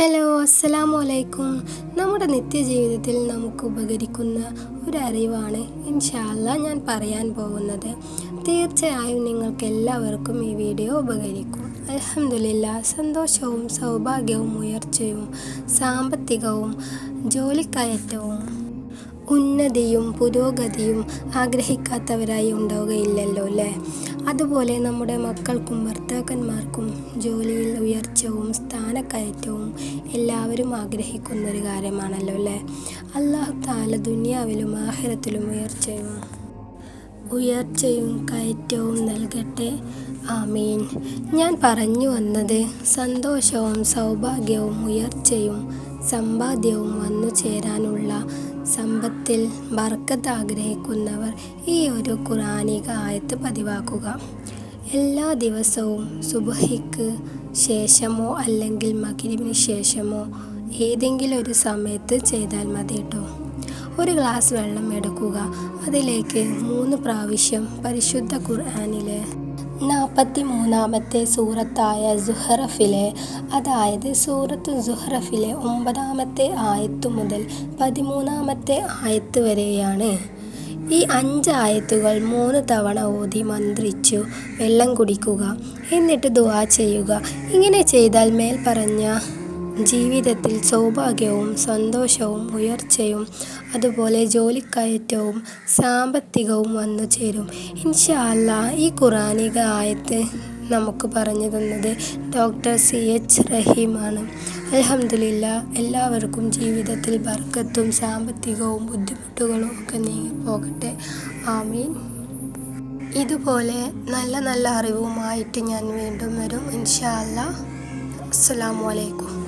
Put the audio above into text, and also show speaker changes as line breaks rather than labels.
Hello അസ്സലാമു അലൈക്കും നമ്മുടെ നിത്യജീവിതത്തിൽ നമുക്ക് ഉപകരിക്കുന്ന ഒരു ഇൻഷാല്ല ഞാൻ പറയാൻ പോകുന്നത്. തീർച്ചയായും നിങ്ങൾക്ക് എല്ലാവർക്കും ഈ വീഡിയോ ഉപകരിക്കും. അലഹമില്ല സന്തോഷവും സൗഭാഗ്യവും ഉയർച്ചയും സാമ്പത്തികവും ജോലിക്കയറ്റവും ഉന്നതിയും പുരോഗതിയും ആഗ്രഹിക്കാത്തവരായി ഉണ്ടാവുകയില്ലല്ലോ അല്ലേ? അതുപോലെ നമ്മുടെ മക്കൾക്കും ഭർത്താക്കന്മാർക്കും ജോലിയിൽ ഉയർച്ചവും സ്ഥാനക്കയറ്റവും എല്ലാവരും ആഗ്രഹിക്കുന്ന ഒരു കാര്യമാണല്ലോ അല്ലേ? അള്ളാഹു താല ദുനിയാവിലും ആഹാരത്തിലും ഉയർച്ചയും ഉയർച്ചയും കയറ്റവും നൽകട്ടെ. ആമീൻ. ഞാൻ പറഞ്ഞു വന്നത് സന്തോഷവും സൗഭാഗ്യവും ഉയർച്ചയും സമ്പാദ്യവും വന്നു ചേരാനുള്ള സമ്പത്തിൽ ബർക്കത്ത് ആഗ്രഹിക്കുന്നവർ ഈ ഒരു ഖുറാനിക ആയത്ത് പതിവാക്കുക. എല്ലാ ദിവസവും സുബഹിക്ക് ശേഷമോ അല്ലെങ്കിൽ മകിരിവിന് ശേഷമോ ഏതെങ്കിലും ഒരു സമയത്ത് ചെയ്താൽ മതി കേട്ടോ ഒരു ഗ്ലാസ് വെള്ളം എടുക്കുക. അതിലേക്ക് മൂന്ന് പ്രാവശ്യം പരിശുദ്ധ ഖുർആാനിലെ നാൽപ്പത്തി മൂന്നാമത്തെ സൂറത്തായ സുഹറഫിലെ അതായത് സൂറത്ത് സുഹറഫിലെ ഒമ്പതാമത്തെ ആയത്ത് മുതൽ പതിമൂന്നാമത്തെ ആയത്ത് വരെയാണ്. ഈ അഞ്ച് ആയത്തുകൾ മൂന്ന് തവണ ഓതി മന്ത്രിച്ചു വെള്ളം കുടിക്കുക എന്നിട്ട് ദുവാ ചെയ്യുക. ഇങ്ങനെ ചെയ്താൽ മേൽ പറഞ്ഞ ജീവിതത്തിൽ സൗഭാഗ്യവും സന്തോഷവും ഉയർച്ചയും അതുപോലെ ജോലിക്കയറ്റവും സാമ്പത്തികവും വന്നു ചേരും. ഇൻഷാല്ല ഈ ഖുറാനിക ആയത്ത് നമുക്ക് പറഞ്ഞു തന്നത് ഡോക്ടർ സി എച്ച് റഹീമാണ് അലഹമില്ല എല്ലാവർക്കും ജീവിതത്തിൽ ബർക്കത്തും സാമ്പത്തികവും ബുദ്ധിമുട്ടുകളും ഒക്കെ നീങ്ങിപ്പോകട്ടെ ആമീൻ. ഇതുപോലെ നല്ല നല്ല അറിവുമായിട്ട് ഞാൻ വീണ്ടും വരും. ഇൻഷാ അല്ലാ അസ്സലാമു അലൈക്കും.